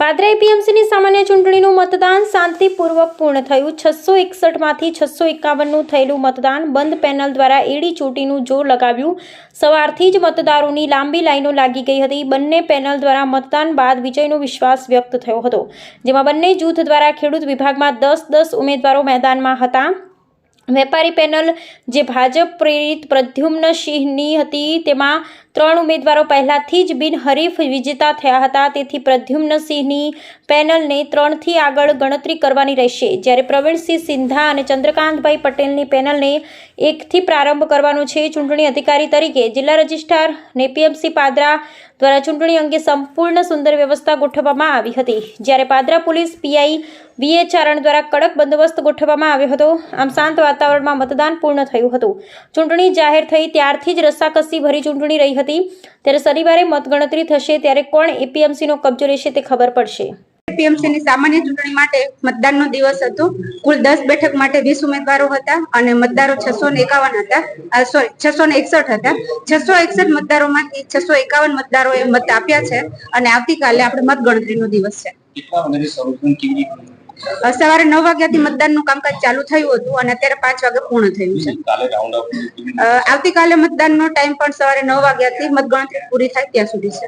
પાદરા એપીએમસીની સામાન્ય ચૂંટણીનું મતદાન શાંતિપૂર્વક પૂર્ણ થયું. છસો એકસઠમાંથી છસો એકાવનનું થયેલું મતદાન બંધ પેનલ દ્વારા એડી ચોટીનું જોર લગાવ્યું. સવારથી જ મતદારોની લાંબી લાઈનો લાગી ગઈ હતી. બંને પેનલ દ્વારા મતદાન બાદ વિજયનો વિશ્વાસ વ્યક્ત થયો હતો. જેમાં બંને જૂથ દ્વારા ખેડૂત વિભાગમાં દસ દસ ઉમેદવારો મેદાનમાં હતા. વેપારી પેનલ જે ભાજપ પ્રેરિત પ્રદ્યુમ્ન સિંહની હતી, તેમાં ત્રણ ઉમેદવારો પહેલાથી જ બિનહરીફ વિજેતા થયા હતા. તેથી પ્રદ્યુમ્નસિંહની પેનલને ત્રણથી આગળ ગણતરી કરવાની રહેશે. જ્યારે પ્રવીણસિંહ સિંધા અને ચંદ્રકાંતભાઈ પટેલની પેનલને એકથી પ્રારંભ કરવાનો છે ચૂંટણી અધિકારી તરીકે. જિલ્લા રજિસ્ટ્રાર અને પીએમસી પાદરા દ્વારા ચૂંટણી અંગે સંપૂર્ણ સુંદર વ્યવસ્થા ગોઠવવામાં આવી હતી. જ્યારે Padra police PI VA Charan દ્વારા કડક બંદોબસ્ત ગોઠવવામાં આવ્યો હતો. આમ શાંત વાતાવરણમાં મતદાન પૂર્ણ થયું હતું. ચૂંટણી જાહેર થઈ ત્યારથી જ રસાકસી ભરી ચૂંટણી રહી હતી. ત્યારે શનિવારે મતગણતરી થશે ત્યારે કોણ એપીએમસીનો કબજો રહેશે તે ખબર પડશે. એપીએમસીની સામાન્ય ચૂંટણી માટે મતદાનનો દિવસ હતો. કુલ દસ બેઠક માટે વીસ ઉમેદવારો હતા અને મતદારો છસો ને એકાવન હતા. સોરી છસો ને એકસઠ હતા. છસો એકસઠ મતદારોમાંથી છસો એકાવન મતદારોએ મત આપ્યા છે અને આવતીકાલે આપણે મતગણતરીનો દિવસ છે. સવારે નવ વાગ્યાથી મતદાનનું કામકાજ ચાલુ થયું હતું અને અત્યારે પાંચ વાગે પૂર્ણ થયું છે. આવતીકાલે મતદાનનો ટાઈમ પણ સવારે નવ વાગ્યાથી મતગણતરી પૂરી થાય ત્યાં સુધી છે.